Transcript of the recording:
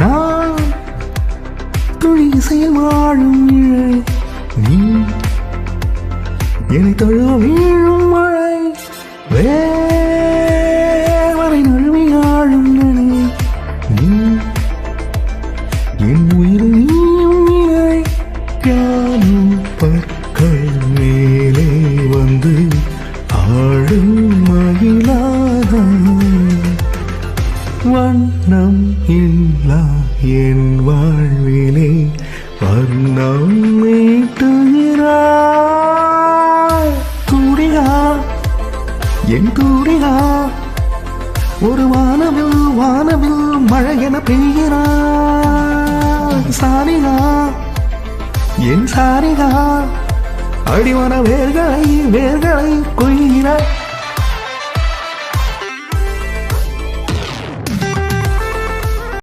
நான் துளி இசையில் வாழும் இழை நீ என்னை தழுவ வீழும் மழை வேவரை நழுவி ஆழும் நிலை நீ என் உயிர் நீயும் நிலை யானும் பற்கள் மேலே வந்து ஆடும் வண்ணம் இல்லா என் வாழ்விலே வர்ணம் மீட்டுகிறாய் துடிகா என் துடிகா ஒரு வானவில் வானவில் மழை என பெய்கிறாய் சாரிகா என் சாரிகா அடிவன வேர்களை வேர்களை கொள்கிறாய்